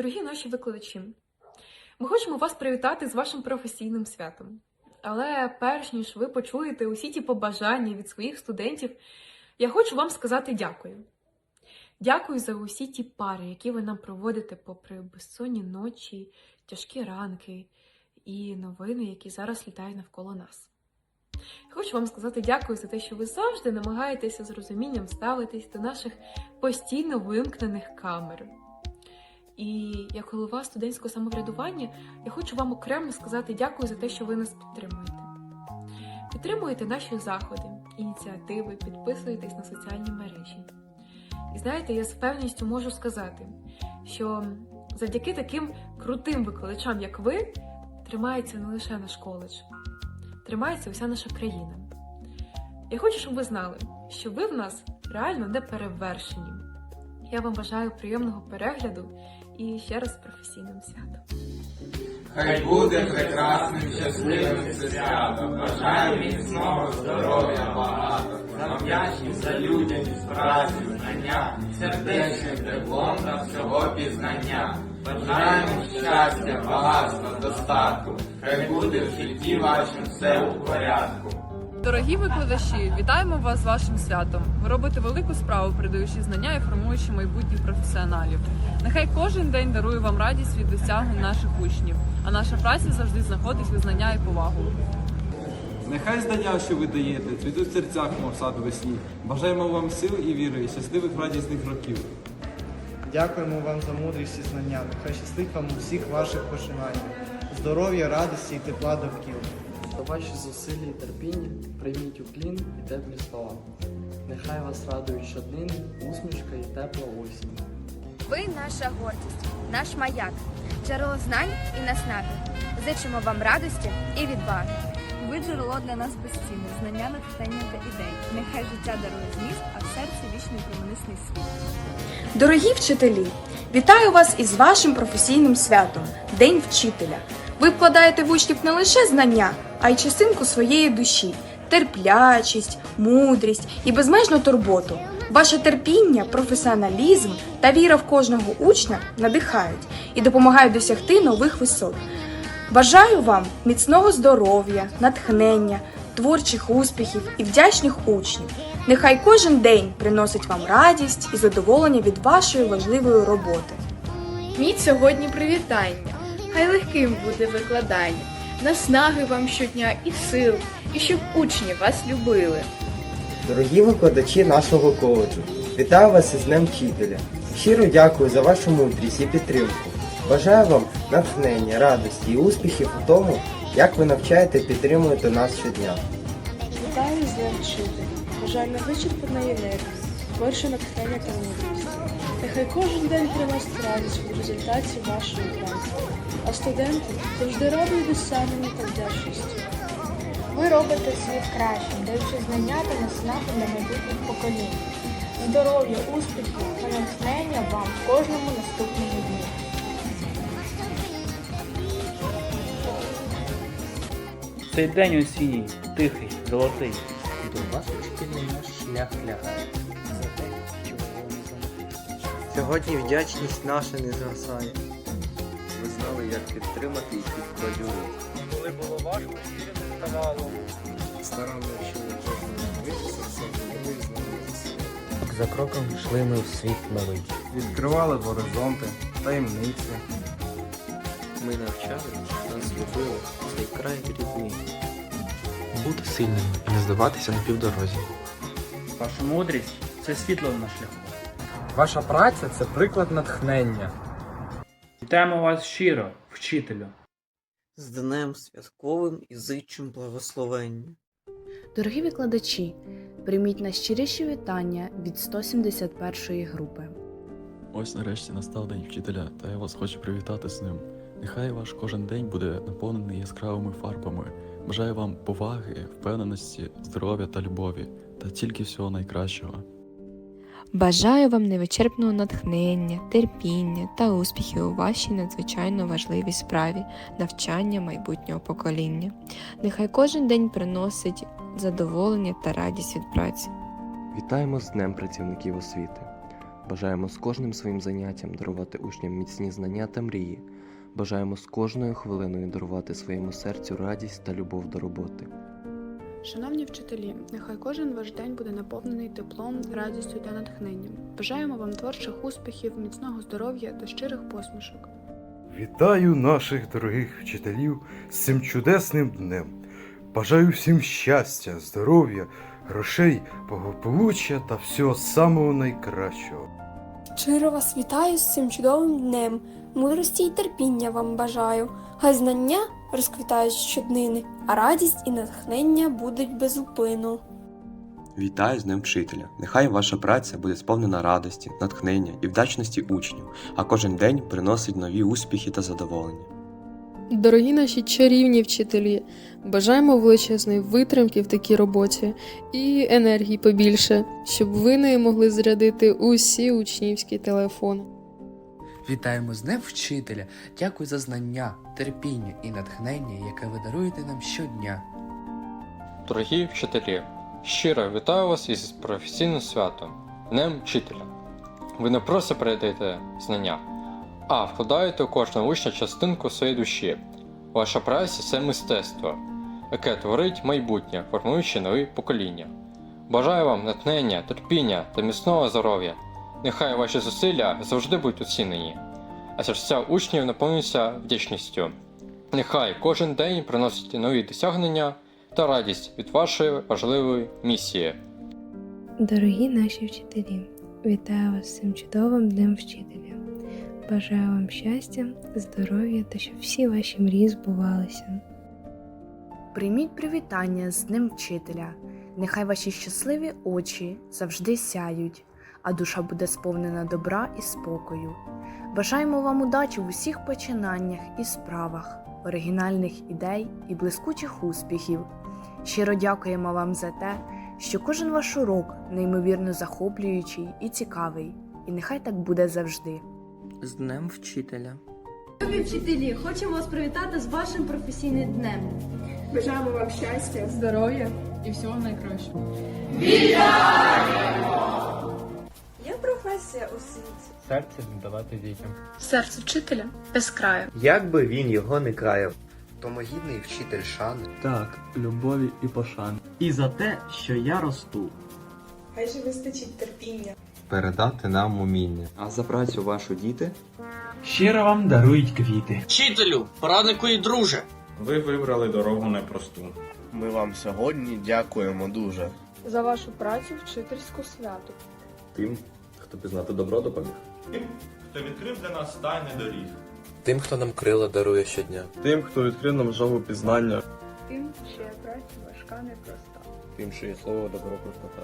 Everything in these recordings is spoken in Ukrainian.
Дорогі наші викладачі, ми хочемо вас привітати з вашим професійним святом. Але перш ніж ви почуєте усі ті побажання від своїх студентів, я хочу вам сказати дякую. Дякую за усі ті пари, які ви нам проводите попри безсонні ночі, тяжкі ранки і новини, які зараз літають навколо нас. Хочу вам сказати дякую за те, що ви завжди намагаєтеся з розумінням ставитись до наших постійно вимкнених камер. І як голова студентського самоврядування, я хочу вам окремо сказати дякую за те, що ви нас підтримуєте. Підтримуєте наші заходи, ініціативи, підписуєтесь на соціальні мережі. І знаєте, я з певністю можу сказати, що завдяки таким крутим викладачам, як ви, тримається не лише наш коледж, тримається вся наша країна. Я хочу, щоб ви знали, що ви в нас реально не перевершені. Я вам бажаю приємного перегляду і ще раз професійним святом. Хай буде прекрасним, щасливим це свято. Бажаю міцного здоров'я багато. За вдячність, за людяність, працю, знання, сердечним теплом та всього пізнання. Бажаємо щастя, багатства, достатку. Хай буде в житті вашим все у порядку. Дорогі викладачі, вітаємо вас з вашим святом. Ви робите велику справу, передаючи знання і формуючи майбутніх професіоналів. Нехай кожен день дарує вам радість від досягнень наших учнів, а наша праця завжди знаходить визнання і повагу. Нехай знання, що ви даєте, цвітуть в серцях, мов сад весні. Бажаємо вам сил і віри, і щасливих радісних років. Дякуємо вам за мудрість і знання. Нехай щастить вам у всіх ваших починаннях. Здоров'я, радості і тепла довкіл. За ваші зусилля і терпіння прийміть уклін і теплі слова. Нехай вас радують щоднини, усмішка і тепла осінь. Ви наша гордість, наш маяк, джерело знань і наснаги. Зичимо вам радості і відваги. Ви джерело для нас безцінне, знання, натхнення та ідей. Нехай життя дарує зміст, а в серці вічний проминисний світ. Дорогі вчителі, вітаю вас із вашим професійним святом День вчителя. Ви вкладаєте в учнів не лише знання, а й частинку своєї душі, терплячість, мудрість і безмежну турботу. Ваше терпіння, професіоналізм та віра в кожного учня надихають і допомагають досягти нових висот. Бажаю вам міцного здоров'я, натхнення, творчих успіхів і вдячних учнів. Нехай кожен день приносить вам радість і задоволення від вашої важливої роботи. Міть сьогодні привітання, хай легким буде викладання, наснаги вам щодня і сил, і щоб учні вас любили. Дорогі викладачі нашого коледжу, вітаю вас із Днем Вчителя. Щиро дякую за вашу мудрість і підтримку. Бажаю вам натхнення, радості і успіхів у тому, як ви навчаєте і підтримуєте нас щодня. Вітаю з Днем вчителя, бажаю невичерпаної енергії, більше натхнення та мудрості. Нехай кожен день приносить радість у результаті вашої праці, а студенти завжди радують досягнення та вдячності. Ви робите світ кращим, даючи знання та наснаги для майбутніх поколінь. Здоров'я, успіхів та натхнення вам в кожному наступному дні. Цей день осінній, тихий, золотий. До вас вчителі наш шлях лягає. Сьогодні вдячність наша не згасає. Ви знали, як підтримати і підбадьорити. Коли було важко, вірити не ставало. Старанно вчили кожного дивитися все новий знайомитися. За кроком йшли ми в світ новий. Відкривали горизонти, таємниці. Ми навчали, нас любили, цей край рідний. Бути сильним і не здаватися на півдорозі. Ваша мудрість це світло на шляху. Ваша праця це приклад натхнення. Вітаємо вас щиро, вчителю. З днем святковим і зичим благословення. Дорогі викладачі, прийміть найщиріші вітання від 171 групи. Ось нарешті настав день вчителя, та я вас хочу привітати з ним. Нехай ваш кожен день буде наповнений яскравими фарбами. Бажаю вам поваги, впевненості, здоров'я та любові, та тільки всього найкращого. Бажаю вам невичерпного натхнення, терпіння та успіхів у вашій надзвичайно важливій справі навчання майбутнього покоління. Нехай кожен день приносить задоволення та радість від праці. Вітаємо з Днем працівників освіти. Бажаємо з кожним своїм заняттям дарувати учням міцні знання та мрії. Бажаємо з кожною хвилиною дарувати своєму серцю радість та любов до роботи. Шановні вчителі, нехай кожен ваш день буде наповнений теплом, радістю та натхненням. Бажаємо вам творчих успіхів, міцного здоров'я та щирих посмішок. Вітаю наших дорогих вчителів з цим чудесним днем. Бажаю всім щастя, здоров'я, грошей, благополуччя та всього самого найкращого. Щиро вас вітаю з цим чудовим днем. Мудрості й терпіння вам бажаю. Хай знання розквітають щоднини, а радість і натхнення будуть безупину. Вітаю з Днем Вчителя. Нехай ваша праця буде сповнена радості, натхнення і вдячності учнів, а кожен день приносить нові успіхи та задоволення. Дорогі наші чарівні вчителі, бажаємо величезної витримки в такій роботі і енергії побільше, щоб ви не могли зарядити усі учнівські телефони. Вітаємо з Днем Вчителя! Дякую за знання, терпіння і натхнення, яке ви даруєте нам щодня. Дорогі вчителі, щиро вітаю вас із професійним святом, Днем Вчителя. Ви не просто передаєте знання, а вкладаєте у кожного учня частинку своєї душі. Ваша праця це мистецтво, яке творить майбутнє, формуючи нові покоління. Бажаю вам натхнення, терпіння та міцного здоров'я. Нехай ваші зусилля завжди будуть оцінені, а серця учнів наповнюються вдячністю. Нехай кожен день приносить нові досягнення та радість від вашої важливої місії. Дорогі наші вчителі, вітаю вас з цим чудовим днем вчителя. Бажаю вам щастя, здоров'я та щоб всі ваші мрії збувалися. Прийміть привітання з Днем Вчителя. Нехай ваші щасливі очі завжди сяють, а душа буде сповнена добра і спокою. Бажаємо вам удачі в усіх починаннях і справах, оригінальних ідей і блискучих успіхів. Щиро дякуємо вам за те, що кожен ваш урок неймовірно захоплюючий і цікавий, і нехай так буде завжди. З Днем Вчителя! Любі вчителі, хочемо вас привітати з вашим професійним днем. Бажаємо вам щастя, Здоров'я і всього найкращого. Є професія у світі. Серце віддавати дітям. Серце вчителя без краю. Як би він його не краяв. Тому гідний вчитель шани. Так, любові і пошани. І за те, що я росту. Хай же вистачить терпіння. Передати нам уміння. А за працю вашу діти Щиро вам дарують квіти. Вчителю, пораднику і друже! Ви вибрали дорогу непросту. Ми вам сьогодні дякуємо дуже. За вашу працю вчительську святу. Тим, хто пізнати добро допоміг. Тим, Хто відкрив для нас тайни доріг. тим, хто нам крила дарує щодня, Тим, хто відкрив нам жагу пізнання. Тим, що праця важка непроста. Тим, що є слово добро простота.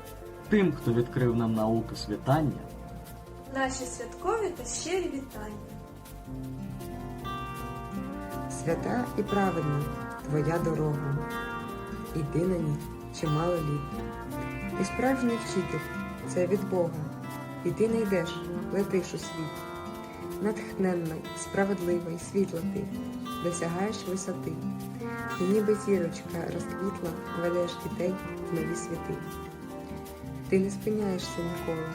Тим, хто відкрив нам науку світання. Наші святкові та щирі вітання. Свята і праведна твоя дорога. Іди на ній чимало літ. Ти справжній вчитель, це від Бога. І ти не йдеш, летиш у світ. Натхненна, справедлива і світла ти, досягаєш висоти. І ніби зірочка розквітла, ведеш дітей в нові світи. Ти не спиняєшся ніколи,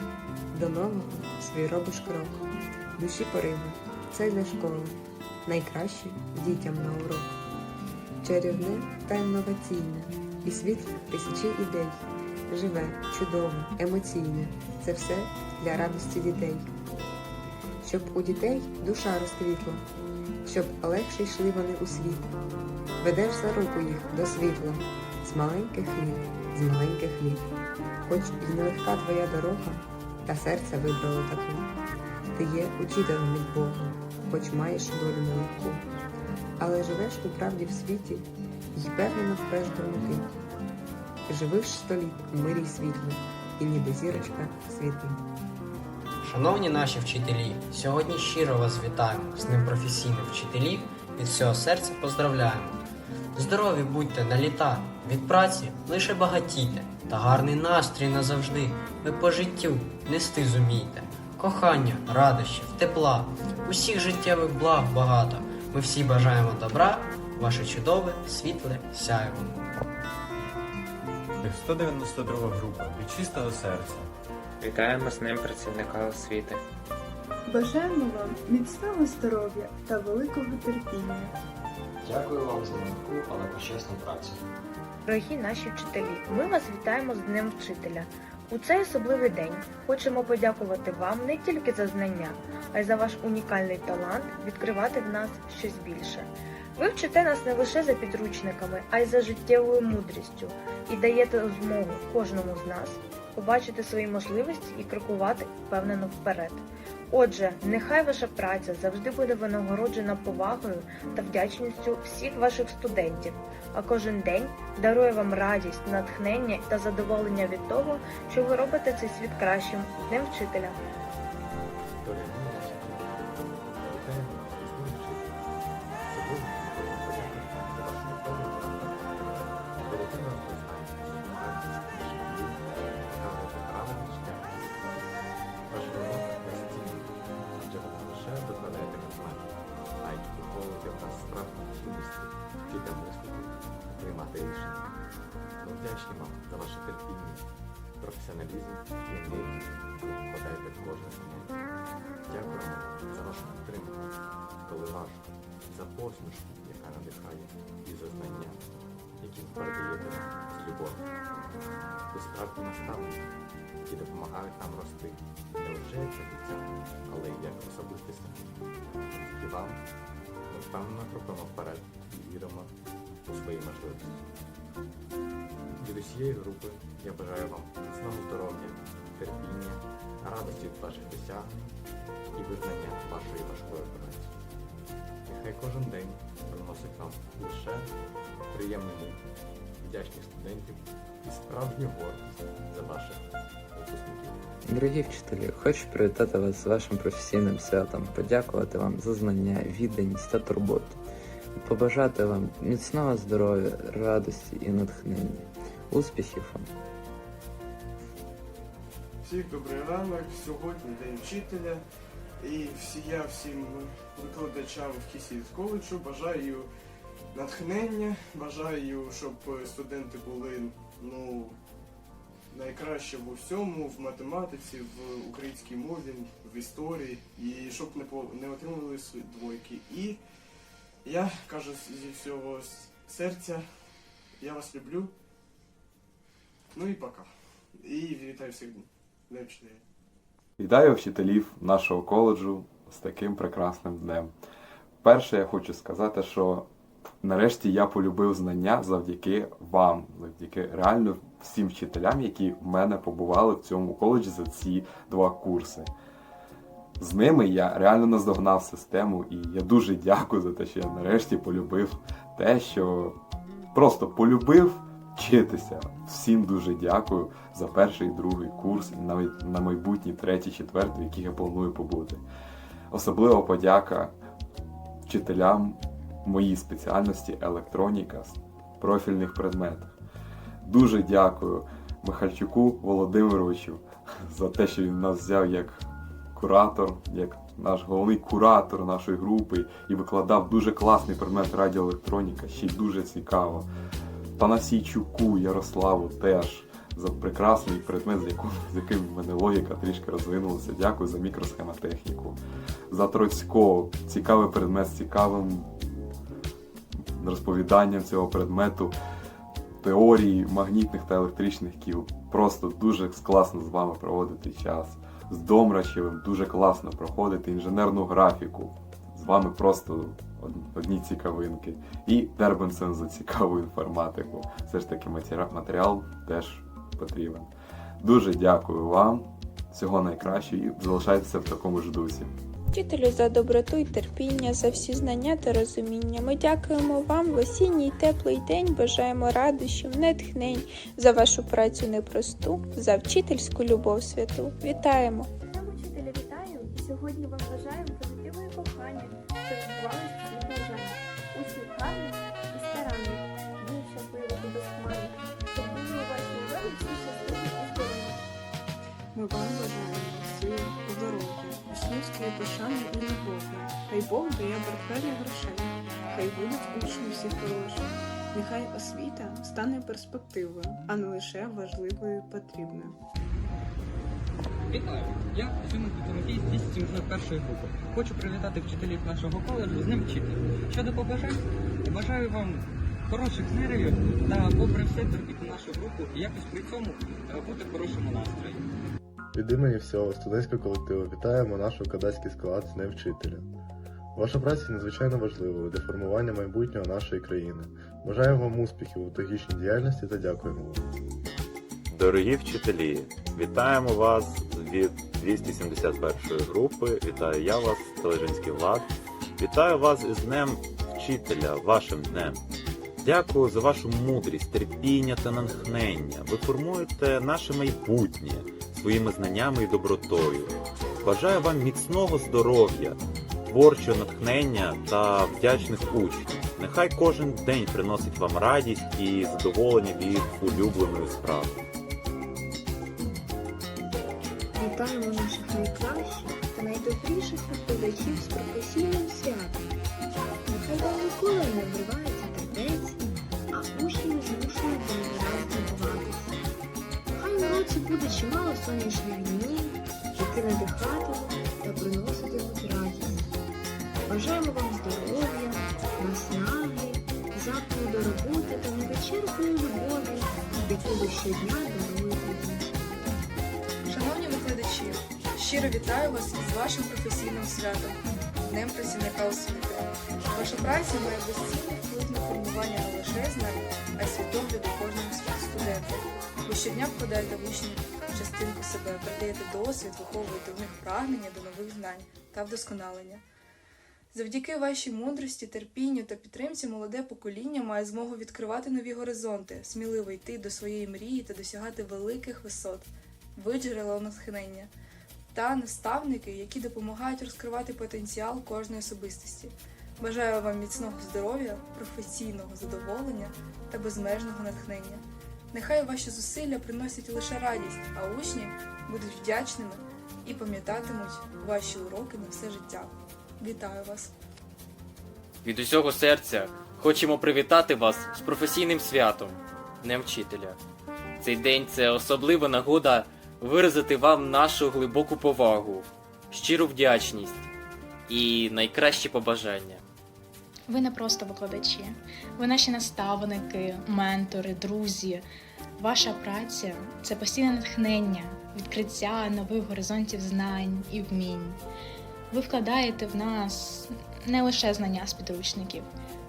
до нового свій робиш крок. Душі пориви, це для школи, найкраще дітям на урок. Чарівне та інноваційне, і світло тисячі ідей. Живе, чудове, емоційне це все для радості дітей. Щоб у дітей душа розквітла, щоб легше йшли вони у світ. Ведеш за руку їх до світла, з маленьких літ, з маленьких літ. Хоч і нелегка твоя дорога, та серце вибрало таку. Ти є учителем від Бога, хоч маєш долю нелегку. Але живеш у правді в світі, і впевнено впеш до мети. Живиш сто літ у мирі світлі, і ніби зірочка світи. Шановні наші вчителі, сьогодні щиро вас вітаємо з Днем професійних вчителів. Від всього серця поздравляємо. Здорові будьте на літа, від праці лише багатійте, та гарний настрій назавжди. Ви по життю нести зумійте. Кохання, радощів, тепла, усіх життєвих благ багато. Ми всі бажаємо добра, ваше чудове, світле сяйво. 192 група від чистого серця. Вітаємо з ним працівника освіти. Бажаємо вам міцного здоров'я та великого терпіння. Дякую вам за легку, але почесну працю. Дорогі наші вчителі, ми вас вітаємо з Днем Вчителя. У цей особливий день хочемо подякувати вам не тільки за знання, а й за ваш унікальний талант відкривати в нас щось більше. Ви вчите нас не лише за підручниками, а й за життєвою мудрістю і даєте змогу кожному з нас побачити свої можливості і крокувати впевнено вперед. Отже, нехай ваша праця завжди буде винагороджена повагою та вдячністю всіх ваших студентів, а кожен день дарує вам радість, натхнення та задоволення від того, що ви робите цей світ кращим Днем вчителя. Коли за посмішку, яка надихає, і за знання, які ви передаєте нам з любов'ю. Ви справді наставники, які допомагають нам рости не лише як життя, але й як особистості. Завдяки вам ми впевнено крокуємо вперед і віримо у свої можливості. Від усієї групи я бажаю вам міцного здоров'я, терпіння, радості від ваших досягнень і визнання вашої важкої праці. Нехай кожен день приносить вам лише приємний мить, вдячних студентів і справжню гордість за ваших випускників. Дорогі вчителі, хочу привітати вас з вашим професійним святом, подякувати вам за знання, відданість та турботу, побажати вам міцного здоров'я, радості і натхнення. Успіхів вам! Всіх добрий ранок. Сьогодні День вчителя. І всі я всім викладачам в Кісів коледжу бажаю натхнення, бажаю, щоб студенти були ну, найкраще в усьому, в математиці, в українській мові, в історії, і щоб не, по, не отримали свої двойки. І я кажу зі всього серця, я вас люблю. Ну і пока. І вітаю всіх вчителя. Вітаю вчителів нашого коледжу з таким прекрасним днем. Перше, я хочу сказати, що нарешті я полюбив знання завдяки вам, завдяки реально всім вчителям, які в мене побували в цьому коледжі за ці два курси. З ними я реально наздогнав систему, і я дуже дякую за те, що я нарешті полюбив те, що просто полюбив вчитися. Всім дуже дякую за перший другий курс, і навіть на майбутній третій, четвертий, в яких я планую побути. Особлива подяка вчителям моїй спеціальності електроніка з профільних предметах. Дуже дякую Михальчуку Володимировичу за те, що він нас взяв як куратор, як наш головний куратор нашої групи і викладав дуже класний предмет радіоелектроніка, ще й дуже цікаво. Панасійчуку Ярославу теж за прекрасний предмет, з яким, в мене логіка трішки розвинулася. Дякую за мікросхемотехніку. За Троцько, цікавий предмет з цікавим розповіданням цього предмету, теорії магнітних та електричних кіл. Просто дуже класно з вами проводити час. З Домрачевим дуже класно проходити інженерну графіку. З вами просто одні цікавинки. І Дербенсен за цікаву інформатику. Все ж таки матеріал теж потрібен. Дуже дякую вам. Всього найкращого і залишайтеся в такому ж дусі. Вчителю за доброту і терпіння, за всі знання та розуміння. Ми дякуємо вам в осінній теплий день. Бажаємо радощів, натхнень за вашу працю непросту, за вчительську любов святу. Вітаємо! Нам учителя вітаю і сьогодні вам бажаємо пошани і любові. Хай Бог дає портфелі грошей, хай будуть учні всі хороші. Нехай освіта стане перспективою, а не лише важливою і потрібною. Вітаю! Я Сьомий Тимофій з 271 групи. Хочу привітати вчителів нашого коледжу з ним вчителя. Щодо побажань, бажаю вам хороших нервів та попри все терпіти нашу групу і якось при цьому е, бути в хорошому настрої. Від імені всього студентського колективу вітаємо нашого кадацький склад з вчителя. Ваша праця надзвичайно важливою для формування майбутнього нашої країни. Бажаємо вам успіхів у технічній діяльності та дякуємо вам. Дорогі вчителі, вітаємо вас від 271 групи. Вітаю я вас, Тележинський Влад. Вітаю вас із Днем Вчителя, вашим днем. Дякую за вашу мудрість, терпіння та натхнення. Ви формуєте наше майбутнє своїми знаннями і добротою. Бажаю вам міцного здоров'я, творчого натхнення та вдячних учнів. Нехай кожен день приносить вам радість і задоволення від улюбленої справи. Вітаємо наших найкращих та найдобріших викладачів з професійним святом. Нехай вам ніколи не обривається буде чимало сонячних днів, які надихатимуть та приноситимуть радість. Бажаємо вам здоров'я, наснаги, заходу до роботи та невичерпної любові, яку ви щодня даруєте. Шановні викладачі, щиро вітаю вас з вашим професійним святом, Днем працівника освіти. Ваша праця має безцінний вплив на формування не лише знань, а й світогляду. Ви щодня вкладаєте в учнів частинку себе, передаєте досвід, виховуєте в них прагнення до нових знань та вдосконалення. Завдяки вашій мудрості, терпінню та підтримці молоде покоління має змогу відкривати нові горизонти, сміливо йти до своєї мрії та досягати великих висот. Ви джерело натхнення та наставники, які допомагають розкривати потенціал кожної особистості. Бажаю вам міцного здоров'я, професійного задоволення та безмежного натхнення. Нехай ваші зусилля приносять лише радість, а учні будуть вдячними і пам'ятатимуть ваші уроки на все життя. Вітаю вас! Від усього серця хочемо привітати вас з професійним святом, Днем Вчителя. Цей день це особлива нагода виразити вам нашу глибоку повагу, щиру вдячність і найкращі побажання. Ви не просто викладачі, ви наші наставники, ментори, друзі. Ваша праця це постійне натхнення, відкриття нових горизонтів знань і вмінь. Ви вкладаєте в нас не лише знання з підручників,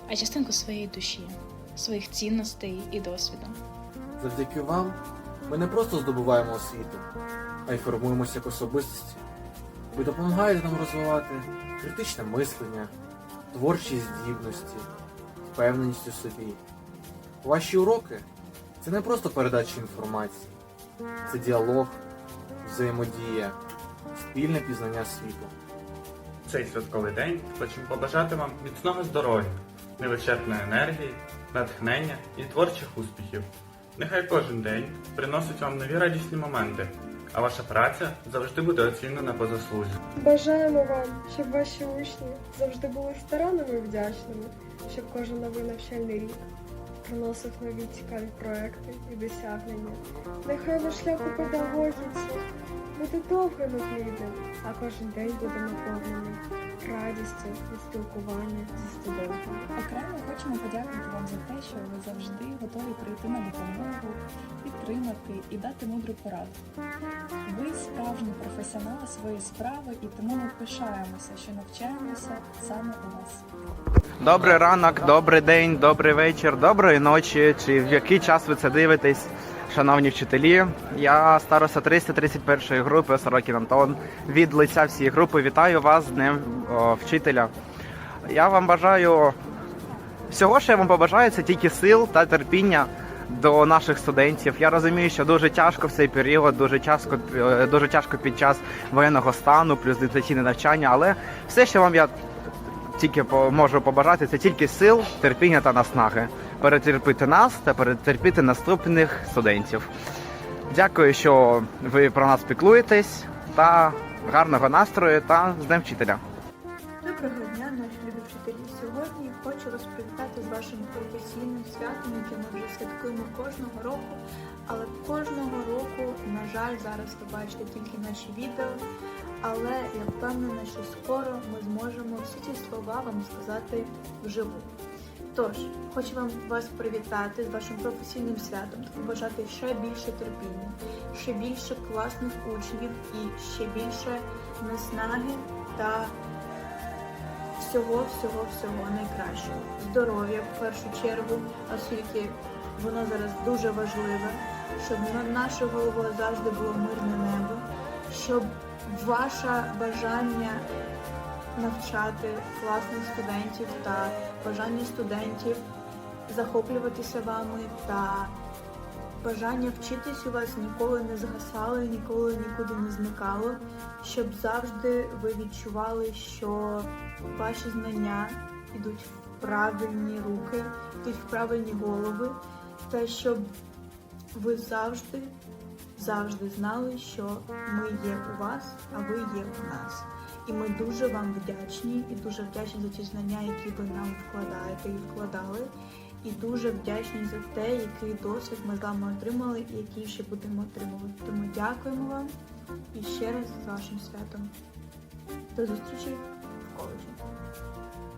а частинку своєї душі, своїх цінностей і досвіду. Завдяки вам ми не просто здобуваємо освіту, а й формуємося як особистості. Ви допомагаєте нам розвивати критичне мислення, творчі здібності, впевненість у собі. Ваші уроки це не просто передача інформації, це діалог, взаємодія, спільне пізнання світу. цей святковий день хочемо побажати вам міцного здоров'я, невичерпної енергії, натхнення і творчих успіхів. Нехай кожен день приносить вам нові радісні моменти, а ваша праця завжди буде оцінена по заслузі. Бажаємо вам, щоб ваші учні завжди були старанними і вдячними, щоб кожен новий навчальний рік приносив нові цікаві проекти і досягнення. Нехай ваш шлях у педагогіці буде довгим і плідним, а кожен день буде наповнений радістю від спілкування зі студентами. Окремо хочемо подякувати вам за те, що ви завжди готові прийти на допомогу, підтримати і дати мудру пораду. Ви справжні професіонали своєї справи, і тому ми пишаємося, що навчаємося саме у вас. Добрий ранок, добрий день, добрий вечір, доброї ночі. Чи в який час ви це дивитесь, шановні вчителі? Я староста 331 групи Сорокін Антон. Від лиця всієї групи вітаю вас з Днем вчителя. Я вам бажаю всього, що я вам побажаю, це тільки сил та терпіння до наших студентів. Я розумію, що дуже тяжко в цей період, дуже тяжко, е, дуже тяжко під час воєнного стану, плюс дистанційне навчання, але все, що вам я тільки можу побажати, це тільки сил, терпіння та наснаги. Перетерпіти нас та перетерпіти наступних студентів. Дякую, що ви про нас піклуєтесь та гарного настрою та з Днем вчителя. Доброго дня, наші любі вчителі. Сьогодні хочу вас привітати з вашим професійним святом, яке ми вже святкуємо кожного року. Але кожного року, на жаль, зараз ви бачите тільки наші відео. Але я впевнена, що скоро ми зможемо всі ці слова вам сказати вживу. Тож, хочу вам вас привітати з вашим професійним святом та побажати ще більше терпіння, ще більше класних учнів і ще більше наснаги та всього, всього, всього найкращого. Здоров'я в першу чергу, оскільки воно зараз дуже важливе, щоб над нашою головою завжди було мирне небо, щоб ваше бажання навчати класних студентів та бажання студентів захоплюватися вами та бажання вчитись у вас ніколи не згасало, ніколи нікуди не зникало, щоб завжди ви відчували, що ваші знання йдуть в правильні руки, йдуть в правильні голови, та щоб ви завжди, завжди знали, що ми є у вас, а ви є у нас. І ми дуже вам вдячні і дуже вдячні за ті знання, які ви нам вкладаєте і вкладали. І дуже вдячні за те, який досвід ми з вами отримали і який ще будемо отримувати. Тому дякуємо вам і ще раз з вашим святом. До зустрічі в коледжі.